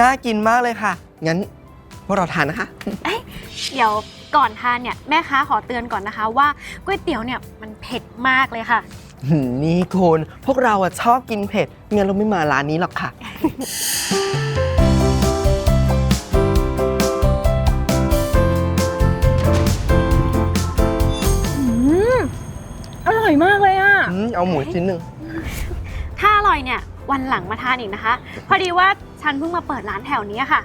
น่ากินมากเลยค่ะ งั้นพวกเราทานนะคะเดี๋ยวก่อนทานเนี่ยแม่ค้าขอเตือนก่อนนะคะว่าก๋วยเตี๋ยวเนี่ยมันเผ็ดมากเลยค่ะ หืมนี่คุณพวกเราอะชอบกินเผ็ดงั้นเราไม่มาร้านนี้หรอกค่ะ อร่อยมากเลยอะ อืมเอาหมูชิ้นหนึ่งถ้าอร่อยเนี่ย วันหลังมาทานอีกนะคะ พอดีว่าฉันเพิ่งมาเปิดร้านแถวนี้ค่ะ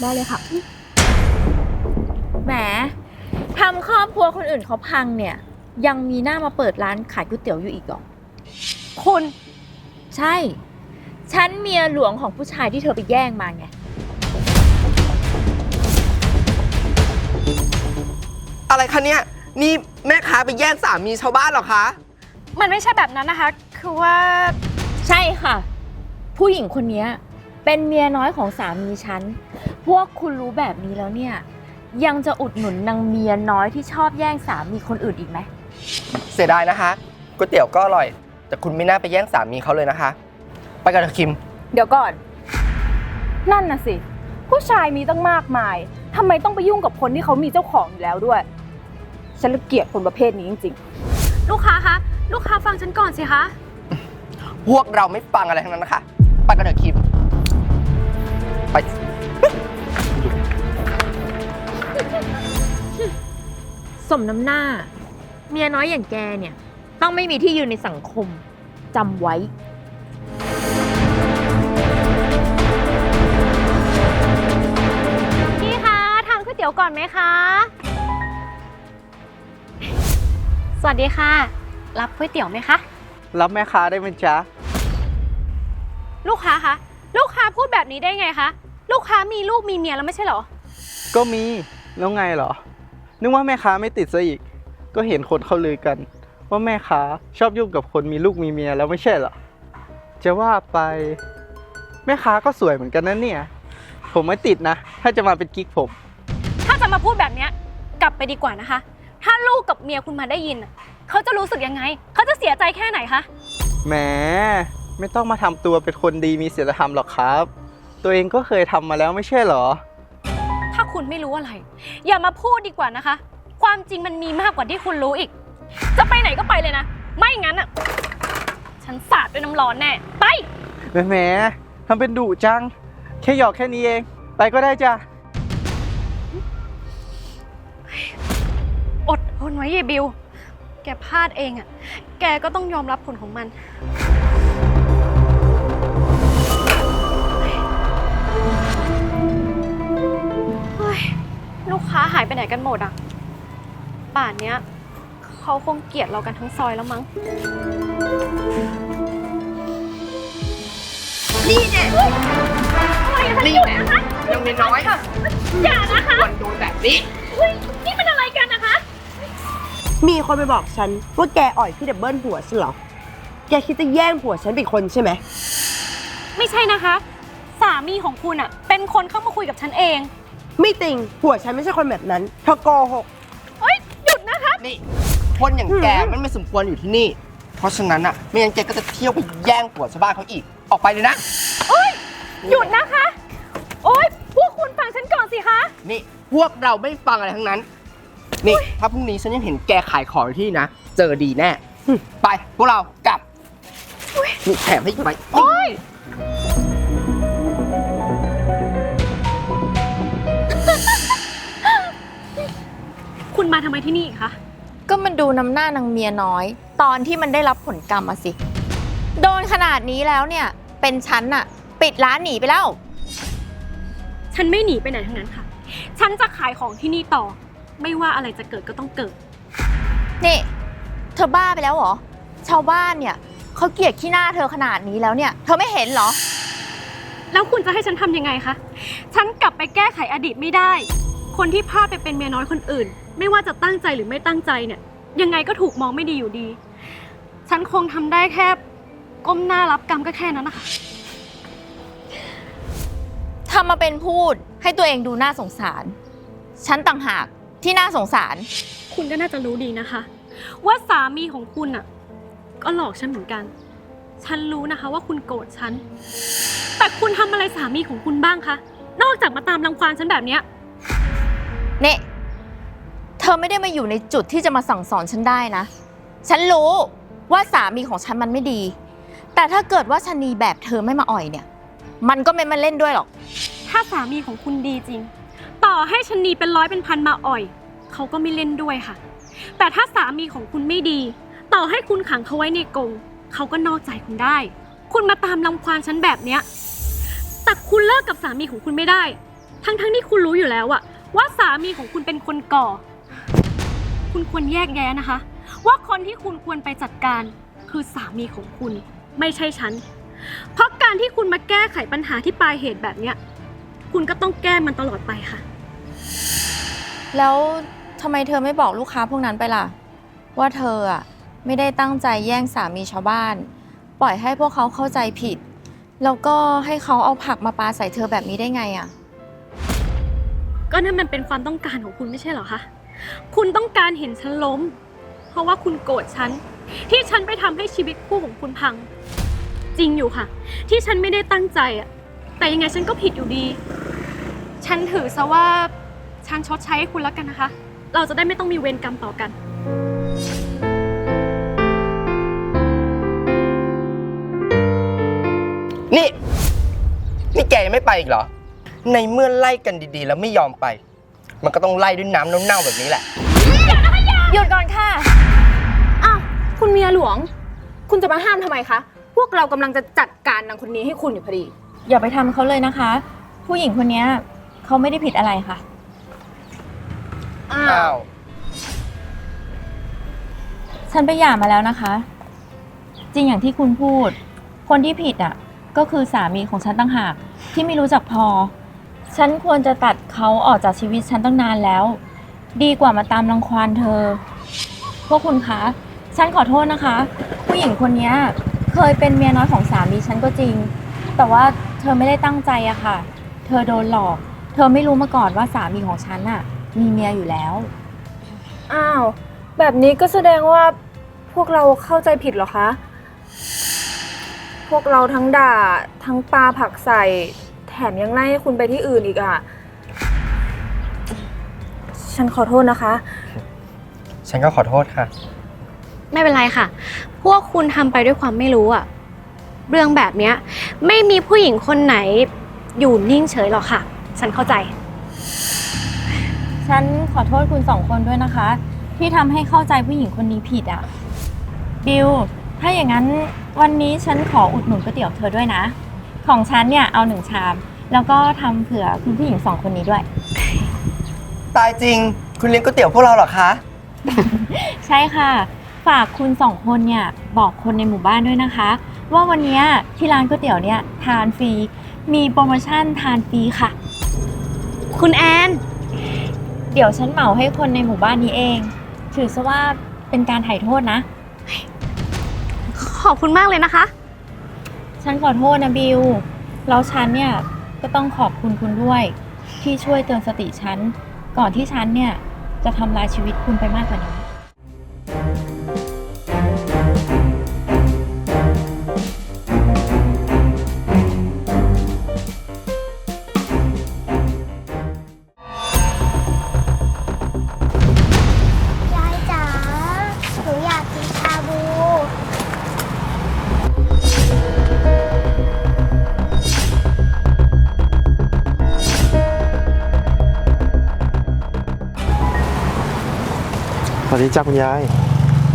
ได้เลยค่ะ แหมทำครอบครัวคนอื่นเขาพังเนี่ย ยังมีหน้ามาเปิดร้านขายก๋วยเตี๋ยวอยู่อีกเหรอ คุณใช่ ฉันเมียหลวงของผู้ชายที่เธอไปแย่งมาไง อะไรคะเนี่ย นี่แม่ค้าไปแย่งสามีชาวบ้านเหรอคะ มันไม่ใช่แบบนั้นนะคะ คือว่า ใช่ค่ะ ผู้หญิงคนเนี้ยเป็นเมียน้อยของสามีฉัน พวกคุณรู้แบบนี้แล้วเนี่ย ยังจะอุดหนุนนางเมียน้อยที่ชอบแย่งสามีคนอื่นอีกไหม เสียดายนะคะก๋วยเตี๋ยวก็อร่อย แต่คุณไม่น่าไปแย่งสามีเขาเลยนะคะ ไปกันเถอะคิม เดี๋ยวก่อน นั่นน่ะสิ ผู้ชายมีตั้งมากมายทำไมต้องไปยุ่งกับคนที่เขามีเจ้าของอยู่แล้วด้วย ฉันละเกียดคนประเภทนี้จริงลูกค้าคะ ลูกค้าฟังฉันก่อนสิคะ พวกเราไม่ฟังอะไรทั้งนั้นนะคะไปกันเถอะคิม ไป สมน้ำหน้า เมียน้อยอย่างแกเนี่ย ต้องไม่มีที่ยืนในสังคมจำไว้ พี่คะทานก๋วยเตี๋ยวก่อนไหมคะ สวัสดีค่ะ รับก๋วยเตี๋ยวไหมคะ รับแม่ค้าได้ไหมจ๊ะ ลูกค้าคะ ลูกค้าพูดแบบนี้ได้ไงคะ ลูกค้ามีลูกมีเมียแล้วไม่ใช่เหรอ ก็มี แล้วไงเหรอ นึกว่าแม่ค้าไม่ติดซะอีก ก็เห็นคนเขาลือกัน ว่าแม่ค้าชอบยุ่งกับคนมีลูกมีเมียแล้วไม่ใช่เหรอ จะว่าไป แม่ค้าก็สวยเหมือนกันนะเนี่ย ผมไม่ติดนะ ถ้าจะมาเป็นกิ๊กผม ถ้าจะมาพูดแบบเนี้ยกลับไปดีกว่านะคะ ถ้าลูกกับเมียคุณมาได้ยินน่ะ เขาจะรู้สึกยังไง เขาจะเสียใจแค่ไหนคะ แหมไม่ต้องมาทำตัวเป็นคนดีมีศีลธรรมหรอกครับ ตัวเองก็เคยทำมาแล้วไม่ใช่เหรอ ถ้าคุณไม่รู้อะไร อย่ามาพูดดีกว่านะคะ ความจริงมันมีมากกว่าที่คุณรู้อีก จะไปไหนก็ไปเลยนะ ไม่งั้นอะ ฉันสาดด้วยน้ำร้อนแน่ ไป แหมแหมทำเป็นดุจัง แค่หยอกแค่นี้เอง ไปก็ได้จ้ะ อดทนไว้เยบิว แกพลาดเองอะ แกก็ต้องยอมรับผลของมัน เฮ้ย ลูกค้าหายไปไหนกันหมดอะ ป่านเนี้ยเขาคงเกลียดเรากันทั้งซอยแล้วมั้ง นี่แน่อะไรอะคะนี่หยุดแน่นะคะยังมีน้อยอย่านะคะ ควรโดนแบบนี้เฮ้ยนี่มันอะไรกันนะคะ มีคนไปบอกฉันว่าแกอ่อยพี่ดับเบิลผัวฉันเหรอ แกคิดจะแย่งผัวฉันเป็นคนใช่ไหม ไม่ใช่นะคะ สามีของคุณอะ เป็นคนเข้ามาคุยกับฉันเอง ไม่จริงผัวฉันไม่ใช่คนแบบนั้นเธอโกหกเฮ้ย หยุดนะคะ นี่ คนอย่างแกมันไม่สมควรอยู่ที่นี่ เพราะฉะนั้นอะ ไม่งั้นแกก็จะเที่ยวไปแย่งผัวชาวบ้านเขาอีก ออกไปเลยนะหยุดนะคะ โอ๊ยพวกคุณฟังฉันก่อนสิคะ นี่พวกเราไม่ฟังอะไรทั้งนั้น นี่ ถ้าพรุ่งนี้ฉันยังเห็นแกขายของอยู่ที่นี่นะ เจอดีแน่ ไป พวกเรากลับนี่แถมให้อีกไปโอ้ยคุณมาทำไมที่นี่อีกคะ ก็มันดูน้ำหน้านางเมียน้อย ตอนที่มันได้รับผลกรรมมาสิ โดนขนาดนี้แล้วเนี่ย เป็นฉันอะปิดร้านหนีไปแล้ว ฉันไม่หนีไปไหนทั้งนั้นค่ะ ฉันจะขายของที่นี่ต่อ ไม่ว่าอะไรจะเกิดก็ต้องเกิด นี่ เธอบ้าไปแล้วเหรอ ชาวบ้านเนี่ยเขาเกลียดขี้หน้าเธอขนาดนี้แล้วเนี่ย เธอไม่เห็นเหรอ แล้วคุณจะให้ฉันทำยังไงคะ ฉันกลับไปแก้ไขอดีตไม่ได้ คนที่พลาดไปเป็นเมียน้อยคนอื่น ไม่ว่าจะตั้งใจหรือไม่ตั้งใจเนี่ย ยังไงก็ถูกมองไม่ดีอยู่ดี ฉันคงทำได้แค่ก้มหน้ารับกรรมก็แค่นั้นนะคะทำมาเป็นพูดให้ตัวเองดูน่าสงสาร ฉันต่างหาก ที่น่าสงสาร คุณก็น่าจะรู้ดีนะคะ ว่าสามีของคุณอะ ก็หลอกฉันเหมือนกัน ฉันรู้นะคะว่าคุณโกรธฉัน แต่คุณทำอะไรสามีของคุณบ้างคะ นอกจากมาตามรังควานฉันแบบเนี้ย เนี่ยเธอไม่ได้มาอยู่ในจุดที่จะมาสั่งสอนฉันได้นะ ฉันรู้ว่าสามีของฉันมันไม่ดี แต่ถ้าเกิดว่าชะนีแบบเธอไม่มาอ่อยเนี่ย มันก็ไม่มาเล่นด้วยหรอก ถ้าสามีของคุณดีจริง ต่อให้ชนนีเป็นร้อยเป็นพันมาอ่อย เขาก็ไม่เล่นด้วยค่ะ แต่ถ้าสามีของคุณไม่ดี ต่อให้คุณขังเขาไว้ในกรงเขาก็นอกใจคุณได้ คุณมาตามรังควานฉันแบบเนี้ยแต่คุณเลิกกับสามีของคุณไม่ได้ ทั้งๆที่คุณรู้อยู่แล้วอะว่าสามีของคุณเป็นคนก่อ คุณควรแยกแยะนะคะ ว่าคนที่คุณควรไปจัดการคือสามีของคุณไม่ใช่ฉัน เพราะการที่คุณมาแก้ไขปัญหาที่ปลายเหตุแบบเนี้ย คุณก็ต้องแก้มันตลอดไปค่ะ แล้วทำไมเธอไม่บอกลูกค้าพวกนั้นไปล่ะ ว่าเธออะไม่ได้ตั้งใจแย่งสามีชาวบ้าน ปล่อยให้พวกเขาเข้าใจผิด แล้วก็ให้เขาเอาผักมาปาใส่เธอแบบนี้ได้ไงอะก็นั่นมันเป็นความต้องการของคุณไม่ใช่เหรอคะ คุณต้องการเห็นฉันล้ม เพราะว่าคุณโกรธฉัน ที่ฉันไปทำให้ชีวิตคู่ของคุณพัง จริงอยู่ค่ะ ที่ฉันไม่ได้ตั้งใจอะแต่ยังไงฉันก็ผิดอยู่ดี ฉันถือซะว่า ฉันชดใช้ให้คุณแล้วกันนะคะ เราจะได้ไม่ต้องมีเวรกรรมต่อกัน นี่ นี่แกยังไม่ไปอีกเหรอ ในเมื่อไล่กันดีๆ แล้วไม่ยอมไป มันก็ต้องไล่ด้วยน้ำเน่าๆแบบนี้แหละ หยุดก่อนค่ะ อ้าว คุณเมียหลวง คุณจะมาห้ามทำไมคะ พวกเรากำลังจะจัดการนางคนนี้ให้คุณอยู่พอดี อย่าไปทำเขาเลยนะคะ ผู้หญิงคนเนี้ยเขาไม่ได้ผิดอะไรค่ะ อ้าอ้าว ว ฉันไปหย่ามาแล้วนะคะ จริงอย่างที่คุณพูด คนที่ผิดอะ ก็คือสามีของฉันตั้งหาก ที่ไม่รู้จักพอ ฉันควรจะตัดเขาออกจากชีวิตฉันตั้งนานแล้ว ดีกว่ามาตามรังควานเธอ พวกคุณคะ ฉันขอโทษนะคะ ผู้หญิงคนเนี้ยเคยเป็นเมียน้อยของสามีฉันก็จริง แต่ว่าเธอไม่ได้ตั้งใจอะค่ะ เธอโดนหลอก เธอไม่รู้มาก่อนว่าสามีของฉันอะ มีเมียอยู่แล้ว อ้าว แบบนี้ก็แสดงว่าพวกเราเข้าใจผิดเหรอคะ พวกเราทั้งด่าทั้งปาผักใส่ แถมยังไล่ให้คุณไปที่อื่นอีกอะ ฉันขอโทษนะคะ ฉันก็ขอโทษค่ะ ไม่เป็นไรค่ะ พวกคุณทำไปด้วยความไม่รู้อะเรื่องแบบเนี้ย ไม่มีผู้หญิงคนไหนอยู่นิ่งเฉยหรอกค่ะ ฉันเข้าใจ ฉันขอโทษคุณสองคนด้วยนะคะ ที่ทำให้เข้าใจผู้หญิงคนนี้ผิดอะบิวถ้าอย่างนั้นวันนี้ฉันขออุดหนุนก๋วยเตี๋ยวเธอด้วยนะ ของฉันเนี่ยเอาหนึ่งชาม แล้วก็ทำเผื่อคุณผู้หญิงสองคนนี้ด้วย ตายจริง คุณเลี้ยงก๋วยเตี๋ยวพวกเราเหรอคะ ใช่ค่ะ ฝากคุณสองคนเนี่ยบอกคนในหมู่บ้านด้วยนะคะ ว่าวันเนี้ยที่ร้านก๋วยเตี๋ยวเนี่ยทานฟรีมีโปรโมชั่นทานฟรีค่ะ คุณแอน เดี๋ยวฉันเหมาให้คนในหมู่บ้านนี้เอง ถือซะว่าเป็นการถ่ายโทษนะ ขอบคุณมากเลยนะคะ ฉันขอโทษนะบิว แล้วฉันเนี่ยก็ต้องขอบคุณคุณด้วย ที่ช่วยเตือนสติฉัน ก่อนที่ฉันเนี่ยจะทำลายชีวิตคุณไปมากกว่านี้ จ้าคุณยาย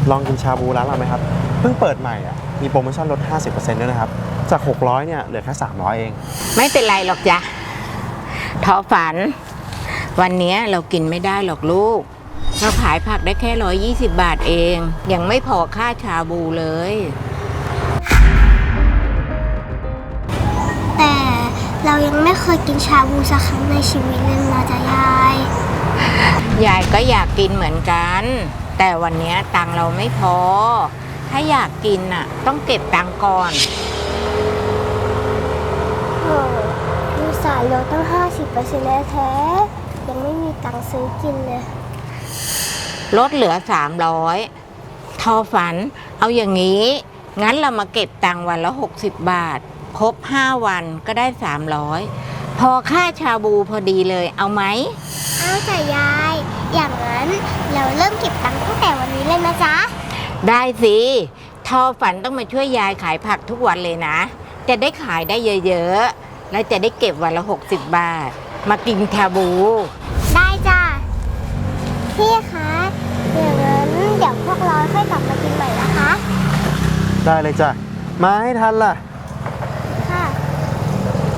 ลองกินชาบูร้านเราไหมครับ เพิ่งเปิดใหม่อะ มีโปรโมชั่นลด 50%ด้วยนะครับ จาก 600 เนี่ย เหลือแค่ 300 เอง ไม่เป็นไรหรอกจ้ะทอฝัน วันเนี้ยเรากินไม่ได้หรอกลูก เราขายผักได้แค่ร้อยี่สิบบาทเอง ยังไม่พอค่าชาบูเลย แต่เรายังไม่เคยกินชาบูสักครั้งในชีวิตเลยนะจ๊ะยาย ยายก็อยากกินเหมือนกัน แต่วันเนี้ยตังค์เราไม่พอ ถ้าอยากกินน่ะ ต้องเก็บตังค์ก่อนโอ้ดูสารลดตั้ง 50%แล้วแท้ ยังไม่มีตังค์ซื้อกินเลย ลดเหลือสามร้อยทอฝัน เอาอย่างนี้ งั้นเรามาเก็บตังค์วันละ 60 บาท ครบ 5 วันก็ได้ 300 พอค่าชาบูพอดีเลยเอาไหม เอาจ้ะยาย อย่างนั้นเราเริ่มเก็บตังค์ตั้งแต่วันนี้เลยนะจ๊ะ ได้สิ ทอฝันต้องมาช่วยยายขายผักทุกวันเลยนะ จะได้ขายได้เยอะๆ แล้วจะได้เก็บวันละ 60 บาท มากินชาบู ได้จ้ะ พี่คะอย่างนั้นเดี๋ยวพวกเราค่อยกลับมากินใหม่นะคะ ได้เลยจ้ะ มาให้ทันล่ะค่ะ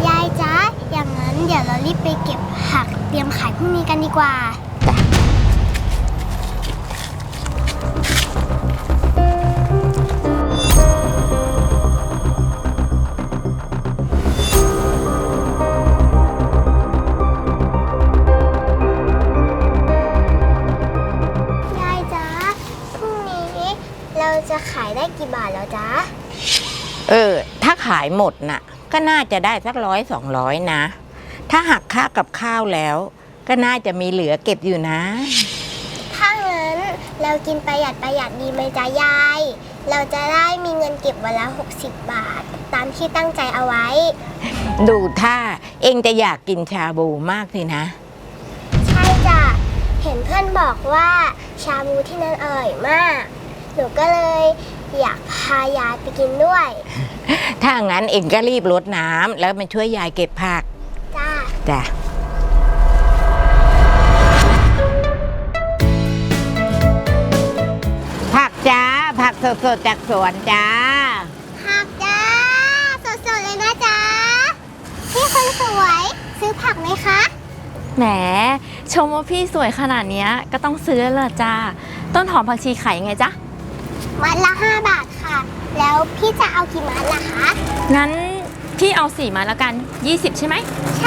ยายจ๊ะ อย่า งนั้นเดี๋ยวเรารีบไปเก็บผักเตรียมขายพรุ่งนี้กันดีกว่า ยายจ๊ะพรุ่งนี้เราจะขายได้กี่บาทแล้วจ๊ะ เออ ถ้าขายหมดน่ะ ก็น่าจะได้สักร้อยสองร้อยนะ ถ้าหักค่ากับข้าวแล้ว ก็น่าจะมีเหลือเก็บอยู่นะ ถ้างั้นเรากินประหยัดประหยัดดีไหมจ๊ะยาย เราจะได้มีเงินเก็บวันละ 60 บาท ตามที่ตั้งใจเอาไว้ ดูถ้าเองจะอยากกินชาบูมากสินะ ใช่จ้ะ เห็นเพื่อนบอกว่าชาบูที่นั่นอร่อยมาก หนูก็เลยอยากพายายไปกินด้วย ถ้างั้นเองก็รีบรดน้ำแล้วมาช่วยยายเก็บผัก จ้าจ้ะผักจ้า ผักสดๆจากสวนจ้า ผักจ้า สดๆเลยนะจ๊ะพี่คนสวย ซื้อผักไหมคะ แหม ชมว่าพี่สวยขนาดเนี้ยก็ต้องซื้อแล้วล่ะจ้า ต้นหอมผักชีขายยังไงจ๊ะ มัดละ 5 บาทค่ะ แล้วพี่จะเอากี่มัดล่ะคะ งั้นพี่เอาสี่มาแล้วกัน 20 ใช่ไหม ใช่ค่ะ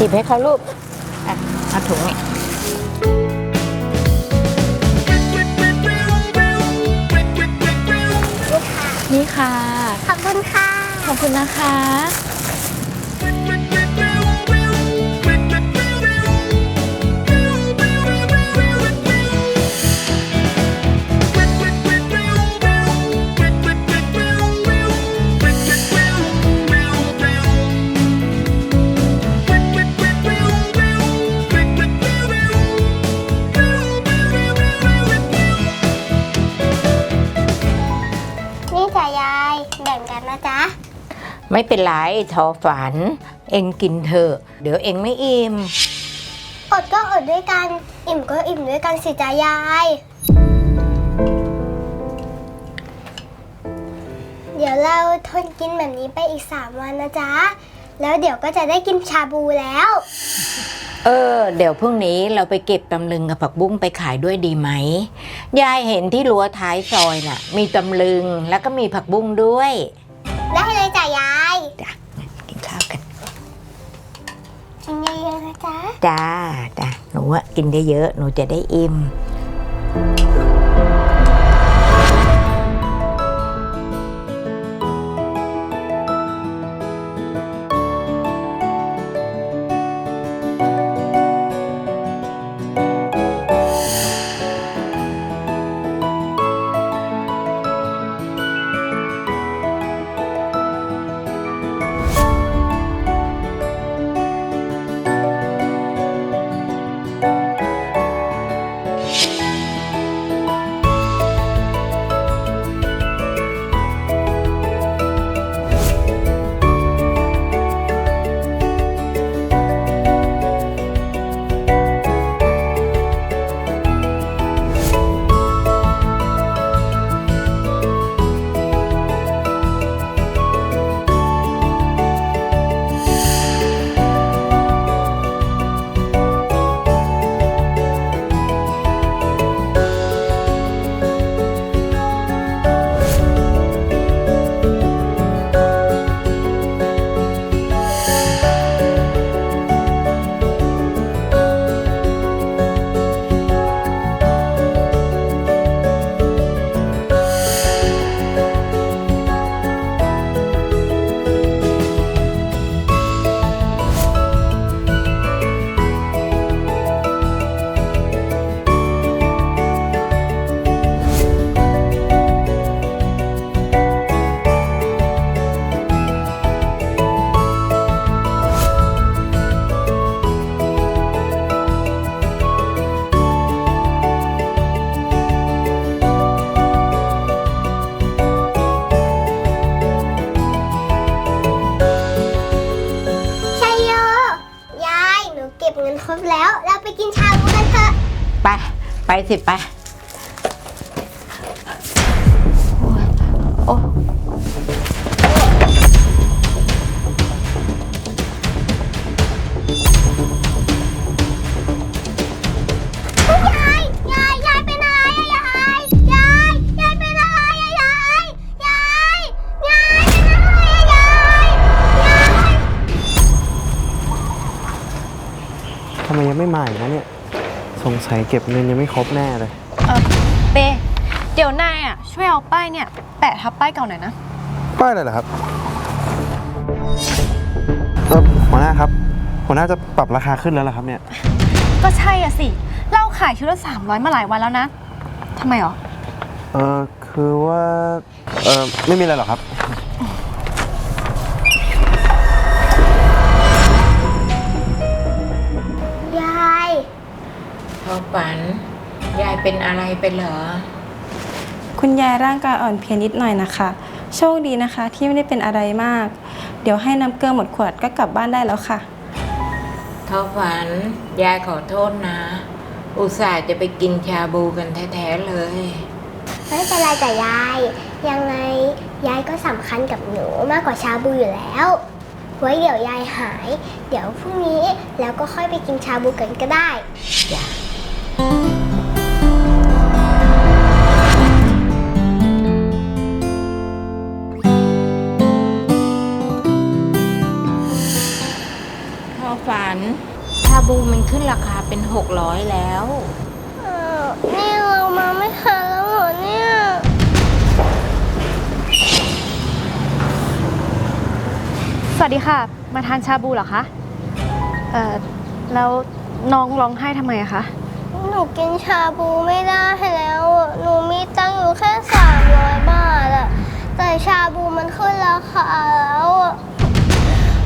หยิบให้เขาลูกอะเอาถุงนี่นี่ค่ะนี่ค่ะขอบคุณค่ะ ขอบคุณนะคะ ไม่เป็นไรทอฝัน เองกินเถอะ เดี๋ยวเองไม่อิ่ม อดก็อดด้วยกัน อิ่มก็อิ่มด้วยกันสิจ้ะยาย เดี๋ยวเราทนกินแบบนี้ไปอีก 3 วันนะจ๊ะ แล้วเดี๋ยวก็จะได้กินชาบูแล้ว เออ เดี๋ยวพรุ่งนี้เราไปเก็บตำลึงกับผักบุ้งไปขายด้วยดีไหม ยายเห็นที่รั้วท้ายซอยน่ะ มีตำลึงแล้วก็มีผักบุ้งด้วย ได้เลยจ้ะยาย กินข้าวกัน กิน เยอะๆนะจ๊ะ จ้าจ้าหนูอะกินได้เยอะ หนูจะได้อิ่ม ไปสิไป โอ้ยาย ยาย ยายเป็นอะไรอะยาย ยาย ยายเป็นอะไรอะยาย ยาย ยายเป็นอะไรอะยาย ยาย ทำไมยังไม่มาอีกนะเนี่ย สงสัยเก็บเงินยังไม่ครบแน่เลยเบเดี๋ยวนายอะช่วยเอาป้ายเนี่ย แปะทับป้ายเก่าหน่อยนะ ป้ายอะไรเหรอครับเออหัวหน้าครับ หัวหน้าจะปรับราคาขึ้นแล้วเหรอครับเนี่ย ก็ใช่อะสิ เราขายชุดละ300มาหลายวันแล้วนะทำไมหรอ เออคือว่า เออไม่มีอะไรหรอกครับ เป็นอะไรไปเหรอ คุณยายร่างกายอ่อนเพลียนิดหน่อยนะคะ โชคดีนะคะที่ไม่ได้เป็นอะไรมาก เดี๋ยวให้น้ำเกลือหมดขวดก็กลับบ้านได้แล้วค่ะทอฝัน ยายขอโทษนะ อุตส่าห์จะไปกินชาบูกันแท้ๆเลย ไม่เป็นไรจ้ะยาย ยังไงยายก็สำคัญกับหนูมากกว่าชาบูอยู่แล้ว ไว้เดี๋ยวยายหาย เดี๋ยวพรุ่งนี้แล้วก็ค่อยไปกินชาบูกันก็ได้ท ชาบูมันขึ้นราคาเป็น600แล้ว เออนี่เรามาไม่ทันแล้วเหรอเนี่ย สวัสดีค่ะ มาทานชาบูเหรอคะ เอ่อ แล้วน้องร้องไห้ทำไมอะคะ หนูกินชาบูไม่ได้แล้วอะหนูมีตังค์อยู่แค่สามร้อยบาทอะแต่ชาบูมันขึ้นราคาแล้วอะ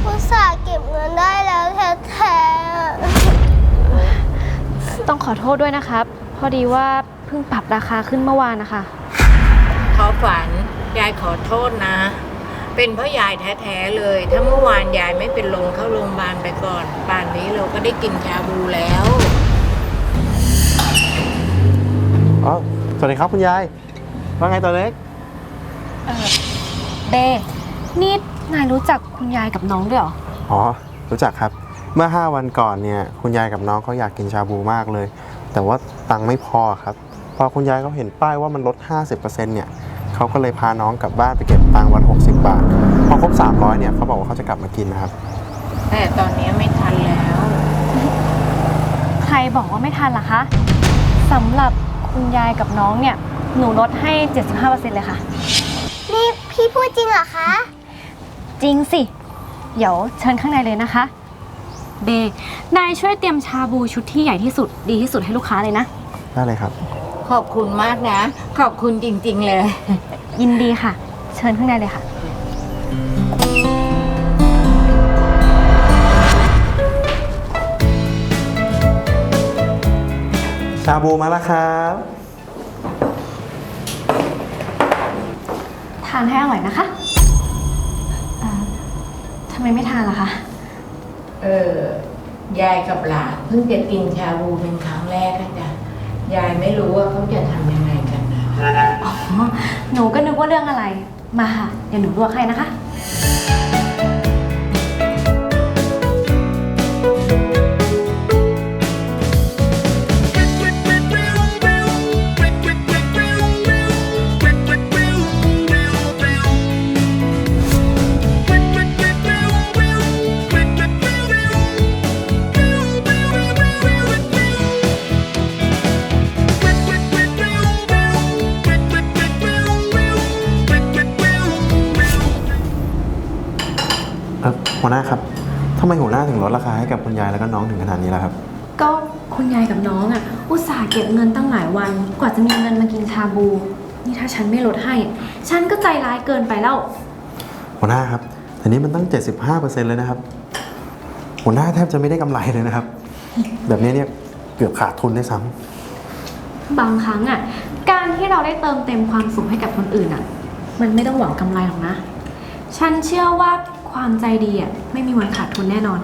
อุตส่าห์เก็บเงินได้แล้วแท้ๆอะ ต้องขอโทษด้วยนะครับ พอดีว่าเพิ่งปรับราคาขึ้นเมื่อวานนะคะทอฝันยายขอโทษนะ เป็นเพราะยายแท้ๆเลย ถ้าเมื่อวานยายไม่เป็นลงเข้าโรงพยาบาลไปก่อน ป่านนี้เราก็ได้กินชาบูแล้ว อ๋อสวัสดีครับคุณยาย ว่าไงตัวเล็กเบนี่นายรู้จักคุณยายกับน้องด้วยเหรอ อ๋อ รู้จักครับ เมื่อ 5 วันก่อนเนี่ยคุณยายกับน้องเขาอยากกินชาบูมากเลย แต่ว่าตังค์ไม่พอครับ พอคุณยายเขาเห็นป้ายว่ามันลด 50%เนี่ยเขาก็เลยพาน้องกลับบ้านไปเก็บตังค์วัน 60 บาท พอครบ 300เนี่ยเขาบอกว่าเขาจะกลับมากินนะครับ แต่ตอนนี้ไม่ทันแล้ว ใครบอกว่าไม่ทันล่ะคะสำหรับคุณยายกับน้องเนี่ย หนูลดให้ 75%เลยค่ะ นี่พี่พูดจริงเหรอคะ จริงสิ เดี๋ยวเชิญข้างในเลยนะคะ เบนายช่วยเตรียมชาบูชุดที่ใหญ่ที่สุดดีที่สุดให้ลูกค้าเลยนะ ได้เลยครับ ขอบคุณมากนะ ขอบคุณจริงๆเลย ยินดีค่ะ เชิญข้างในเลยค่ะ ชาบูมาแล้วครับ ทานให้อร่อยนะคะเอ่อทำไมไม่ทานล่ะคะ เออยายกับหลานเพิ่งจะกินชาบูเป็นครั้งแรกนะจ้ะยายไม่รู้ว่าเขาจะทำยังไงกันนะ อ๋อ หนูก็นึกว่าเรื่องอะไร มาค่ะ เดี๋ยวหนูลวกให้นะคะ หัวหน้าครับทำไมหัวหน้าถึงลดราคาให้กับคุณยายแล้วก็น้องถึงขนาดนี้ล่ะครับ ก็คุณยายกับน้องอะ อุตส่าห์เก็บเงินตั้งหลายวัน กว่าจะมีเงินมากินชาบู นี่ถ้าฉันไม่ลดให้ ฉันก็ใจร้ายเกินไปแล้ว หัวหน้าครับแต่นี้มันตั้ง 75%เลยนะครับ หัวหน้าแทบจะไม่ได้กำไรเลยนะครับ แบบนี้เนี่ยเกือบขาดทุนได้วยซ้ำบางครั้งอะ การที่เราได้เติมเต็มความสุขให้กับคนอื่นอะ มันไม่ต้องหวังกำไรหรอกนะ ฉันเชื่อว่า ความใจดีอะไม่มีวันขาดทุนแน่นอน